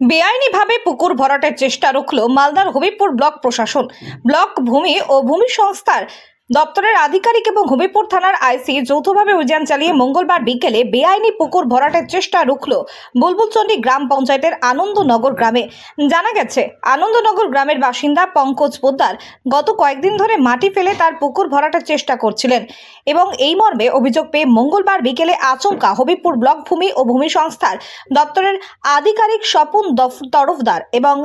বেআইনিভাবে পুকুর ভরাটের চেষ্টা রুখল মালদার হবিপুর ব্লক প্রশাসন। ব্লক ভূমি ও ভূমি সংস্থার দপ্তরের আধিকারিক এবং হবিপুর থানার আইসি যৌথভাবে অভিযান চালিয়ে মঙ্গলবার বিকেলে বেআইনি পুকুর ভরাটের চেষ্টা রুখল বুলবুলচন্ডী গ্রাম পঞ্চায়েতের আনন্দনগর গ্রামে। জানা গেছে, আনন্দনগর গ্রামের বাসিন্দা পঙ্কজ পোদ্দার গত কয়েকদিন ধরে মাটি ফেলে তার পুকুর ভরাটের চেষ্টা করছিলেন এবং এই মর্মে অভিযোগ পেয়ে মঙ্গলবার বিকেলে আচমকা হবিপুর ব্লক ভূমি ও ভূমি সংস্থার দপ্তরের আধিকারিক স্বপন তরফদার এবং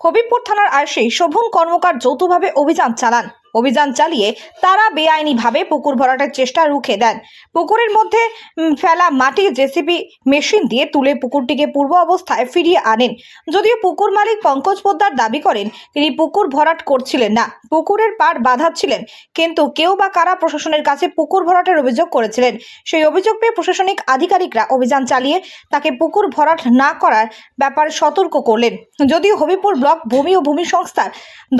হবিপুর থানার আইসি শোভন কর্মকার যৌথভাবে অভিযান চালান। অভিযান চালিয়ে তারা বেআইনিভাবে পুকুর ভরাটের চেষ্টা রুখে দেন। পুকুরের মধ্যে ফেলা মাটি জেসিবি মেশিন দিয়ে তুলে পুকুরটিকে পূর্ব অবস্থায় ফিরিয়ে আনেন। যদিও পুকুর মালিক পঙ্কজ পোদ্দার দাবি করেন, তিনি পুকুর ভরাট করছিলেন না। পুকুরের পাড় বাঁধাচ্ছিলেন, কিন্তু কেউ বা কারা প্রশাসনের কাছে পুকুর ভরাটের অভিযোগ করেছিলেন। সেই অভিযোগ পেয়ে প্রশাসনিক আধিকারিকরা অভিযান চালিয়ে তাকে পুকুর ভরাট না করার ব্যাপারে সতর্ক করলেন। যদিও হবিপুর ব্লক ভূমি ও ভূমি সংস্থার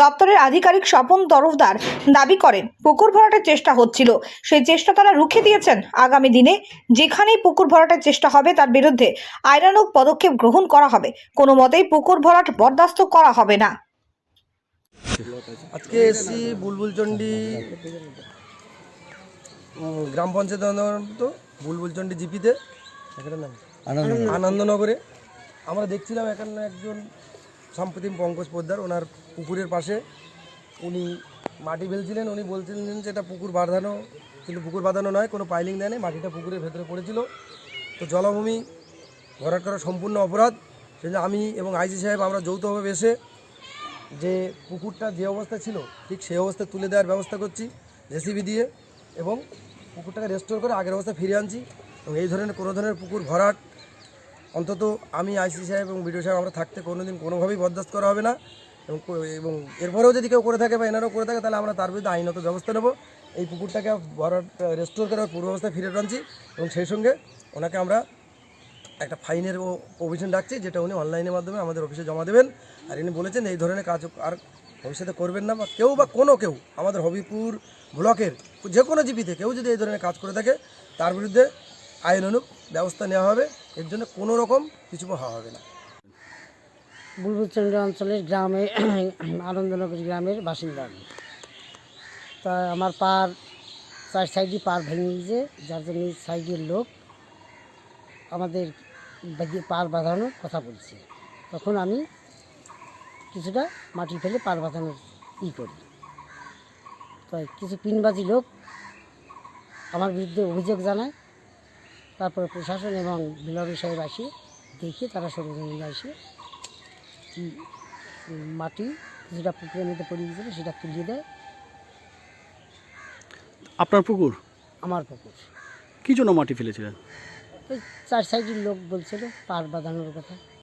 দপ্তরের আধিকারিক স্বপন তরফদার দাবি করেন পুকুর ভরাটের চেষ্টা হচ্ছিল। সেই চেষ্টা তারা রুখে দিয়েছেন আগামী দিনে। যেখানেই পুকুর ভরাটের চেষ্টা হবে তার বিরুদ্ধে আইনানুগ পদক্ষেপ গ্রহণ করা হবে। কোনো মতেই পুকুর ভরাট বরদাস্ত করা হবে না। আজকে এসছি বুলবুলচন্ডী গ্রাম পঞ্চায়েত অন্তর্গত বুলবুলচন্ডী জিপিতে। আনন্দনগরে। আমরা দেখছিলাম এখানে একজন সাম্প্রতিক পঙ্কজ পোদ্দার ওনার পুকুরের পাশে। উনি মাটি ফেলছিলেন, উনি বলছিলেন যে এটা পুকুর বাঁধানো, কিন্তু পুকুর বাঁধানো নয়, কোনো পাইলিং দেয়নি, মাটিটা পুকুরের ভেতরে পড়েছিল। তো জলাভূমি ভরাট করা সম্পূর্ণ অপরাধ। সেজন্য আমি এবং আইজি সাহেব আমরা যৌথভাবে এসে যে পুকুরটা যে অবস্থা ছিল, ঠিক সেই অবস্থা তুলে দেওয়ার ব্যবস্থা করছি, জেসিবি দিয়ে, এবং পুকুরটাকে রেস্টোর করে আগের অবস্থা ফিরিয়ে আনছি। এবং এই ধরনের, কোনো ধরনের পুকুর ভরাট, অন্তত আমি আইসি সাহেব এবং বিডিও সাহেব আমরা থাকতে কোনোদিন কোনোভাবেই বরদাস্ত করা হবে না। এবং এবং এরপরেও যদি কেউ করে থাকে বা এনারাও করে থাকে, তাহলে আমরা তার বিরুদ্ধে আইনত ব্যবস্থা নেব। এই পুকুরটাকে ভরাট রেস্টোর করে পূর্ব অবস্থায় ফিরে টানছি এবং সেই সঙ্গে ওনাকে আমরা একটা ফাইনের প্রভিশন ডাকছি, যেটা উনি অনলাইনের মাধ্যমে আমাদের অফিসে জমা দেবেন। আর ইনি বলেছেন এই ধরনের কাজ আর ভবিষ্যতে করবেন না, বা কেউ বা কোনো কেউ আমাদের হবিপুর ব্লকের যে কোনো জিপিতে কেউ যদি এই ধরনের কাজ করে থাকে, তার বিরুদ্ধে আইন অনুক ব্যবস্থা নেওয়া হবে। এর জন্য কোনো রকম কিছু হওয়া হবে না। বুলবুলচন্দ্র অঞ্চলের গ্রামে, আনন্দনগর গ্রামের বাসিন্দা আমি। তা আমার পার, চার সাইডে পার ভেঙে গিয়েছে যার জন্য সাইডের লোক আমাদের পার বাঁধানোর কথা বলছে। তখন আমি কিছুটা মাটি ফেলে পার বাঁধানোর ই করি। তাই কিছু পিনবাজি লোক আমার বিরুদ্ধে অভিযোগ জানায়। তারপরে প্রশাসন এবং বিলবী সাহেব আসে, দেখে তারা সরজমিনে আসে। মাটি যেটা পুকুরের মধ্যে পড়ে গিয়েছিল সেটা তুলিয়ে দেয়। আপনার পুকুর? আমার পুকুর। কি জন্য মাটি ফেলেছিলেন? ওই চার সাইডের লোক বলছিল পার বাঁধানোর কথা।